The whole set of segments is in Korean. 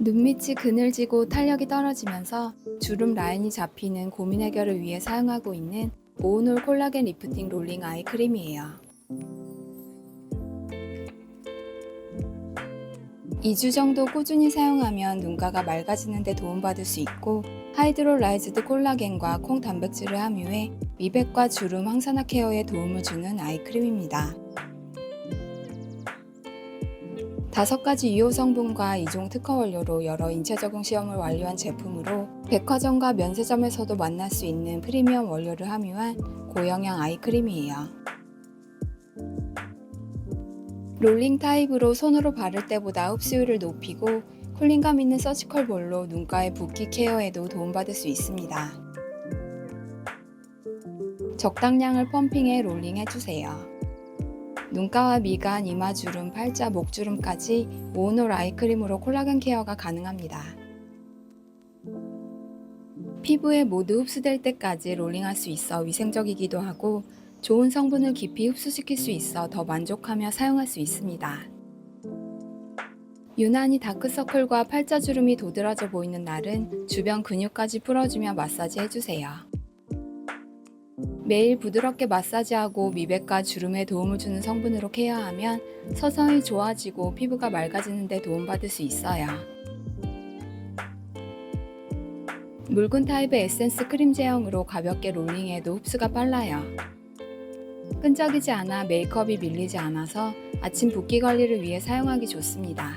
눈밑이 그늘지고 탄력이 떨어지면서 주름 라인이 잡히는 고민 해결을 위해 사용하고 있는 오온홀 콜라겐 리프팅 롤링 아이 크림이에요. 2주 정도 꾸준히 사용하면 눈가가 맑아지는 데 도움받을 수 있고 하이드롤라이즈드 콜라겐과 콩 단백질을 함유해 미백과 주름 항산화 케어에 도움을 주는 아이크림입니다. 다섯 가지 유효 성분과 이종 특허 원료로 여러 인체 적용 시험을 완료한 제품으로 백화점과 면세점에서도 만날 수 있는 프리미엄 원료를 함유한 고영양 아이크림이에요. 롤링 타입으로 손으로 바를 때보다 흡수율을 높이고 쿨링감 있는 서지컬 볼로 눈가의 붓기 케어에도 도움받을 수 있습니다. 적당량을 펌핑해 롤링해주세요. 눈가와 미간, 이마주름, 팔자, 목주름까지 모노 아이크림으로 콜라겐 케어가 가능합니다. 피부에 모두 흡수될 때까지 롤링할 수 있어 위생적이기도 하고 좋은 성분을 깊이 흡수시킬 수 있어 더 만족하며 사용할 수 있습니다. 유난히 다크서클과 팔자주름이 도드라져 보이는 날은 주변 근육까지 풀어주며 마사지 해주세요. 매일 부드럽게 마사지하고 미백과 주름에 도움을 주는 성분으로 케어하면 서서히 좋아지고 피부가 맑아지는 데 도움받을 수 있어요. 묽은 타입의 에센스 크림 제형으로 가볍게 롤링해도 흡수가 빨라요. 끈적이지 않아 메이크업이 밀리지 않아서 아침 붓기 관리를 위해 사용하기 좋습니다.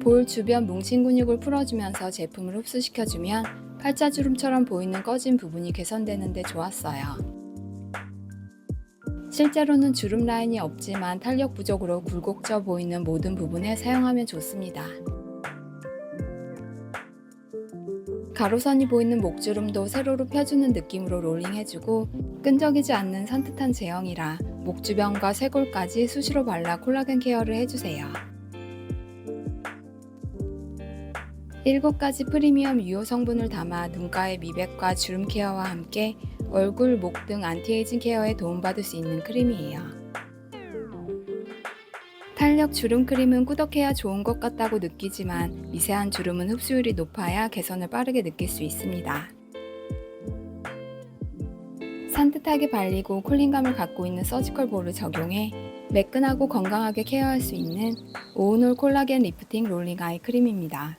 볼 주변 뭉친 근육을 풀어주면서 제품을 흡수시켜주면 팔자주름처럼 보이는 꺼진 부분이 개선되는데 좋았어요. 실제로는 주름 라인이 없지만 탄력 부족으로 굴곡져 보이는 모든 부분에 사용하면 좋습니다. 가로선이 보이는 목주름도 세로로 펴주는 느낌으로 롤링해주고 끈적이지 않는 산뜻한 제형이라 목 주변과 쇄골까지 수시로 발라 콜라겐 케어를 해주세요. 7가지 프리미엄 유효 성분을 담아 눈가의 미백과 주름 케어와 함께 얼굴, 목 등 안티에이징 케어에 도움받을 수 있는 크림이에요. 탄력 주름 크림은 꾸덕해야 좋은 것 같다고 느끼지만 미세한 주름은 흡수율이 높아야 개선을 빠르게 느낄 수 있습니다. 산뜻하게 발리고 쿨링감을 갖고 있는 서지컬 볼을 적용해 매끈하고 건강하게 케어할 수 있는 오온홀 콜라겐 리프팅 롤링 아이 크림입니다.